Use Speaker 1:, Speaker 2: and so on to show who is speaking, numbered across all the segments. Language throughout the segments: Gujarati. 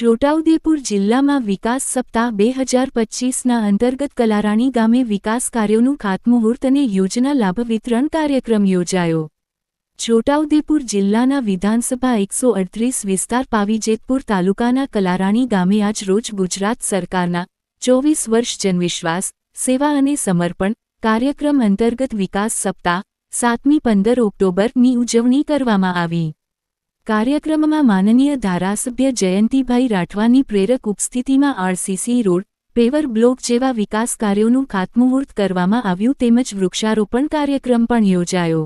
Speaker 1: છોટાઉદેપુર જિલ્લામાં વિકાસ સપ્તાહ બે હજાર પચીસના અંતર્ગત કલારાણી ગામે વિકાસ કાર્યોનું ખાતમુહૂર્ત અને યોજના લાભ વિતરણ કાર્યક્રમ યોજાયો. છોટાઉદેપુર જિલ્લાના વિધાનસભા એકસો અડત્રીસ વિસ્તાર પાવીજેતપુર તાલુકાના કલારાણી ગામે આજ રોજ ગુજરાત સરકારના ચોવીસ વર્ષ જનવિશ્વાસ, સેવા અને સમર્પણ કાર્યક્રમ અંતર્ગત વિકાસ સપ્તાહ, સાતમી પંદર ઓક્ટોબરની ઉજવણી કરવામાં આવી. કાર્યક્રમમાં માનનીય ધારાસભ્ય જયંતિભાઈ રાઠવાની પ્રેરક ઉપસ્થિતિમાં આરસીસી રોડ, પેવર બ્લોક જેવા વિકાસ કાર્યોનું ખાતમુહૂર્ત કરવામાં આવ્યું તેમજ વૃક્ષારોપણ કાર્યક્રમ પણ યોજાયો.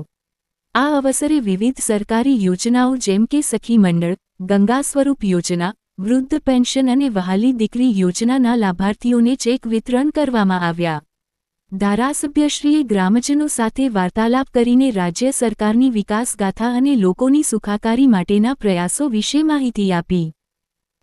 Speaker 1: આ અવસરે વિવિધ સરકારી યોજનાઓ જેમ કે સખી મંડળ, ગંગા સ્વરૂપ યોજના, વૃદ્ધ પેન્શન અને વહાલી દીકરી યોજનાના લાભાર્થીઓને ચેક વિતરણ કરવામાં આવ્યા. ધારાસભ્યશ્રીએ ગ્રામજનો સાથે વાર્તાલાપ કરીને રાજ્ય સરકારની વિકાસગાથા અને લોકોની સુખાકારી માટેના પ્રયાસો વિશે માહિતી આપી.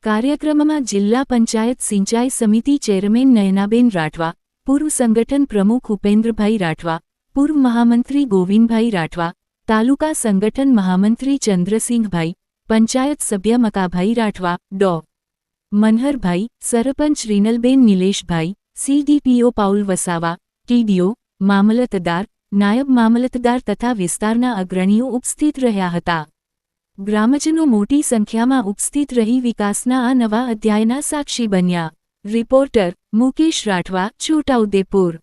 Speaker 1: કાર્યક્રમમાં જિલ્લા પંચાયત સિંચાઈ સમિતિ ચેરમેન નયનાબેન રાઠવા, પૂર્વ સંગઠન પ્રમુખ ઉપેન્દ્રભાઈ રાઠવા, પૂર્વ મહામંત્રી ગોવિંદભાઈ રાઠવા, તાલુકા સંગઠન મહામંત્રી ચંદ્રસિંહભાઈ, પંચાયત સભ્ય મકાભાઈ રાઠવા, ડો. Manharbhai, sarpanch Rinalben Nileshbhai, CDPO Paul Vasava TDO, મામલતદાર, નાયબ મામલતદાર તથા વિસ્તારના અગ્રણીઓ ઉપસ્થિત રહ્યા હતા. ગ્રામજનો મોટી સંખ્યામાં ઉપસ્થિત રહી વિકાસના આ નવા અધ્યાયના સાક્ષી બન્યા. રિપોર્ટર મુકેશ રાઠવા છોટાઉદેપુર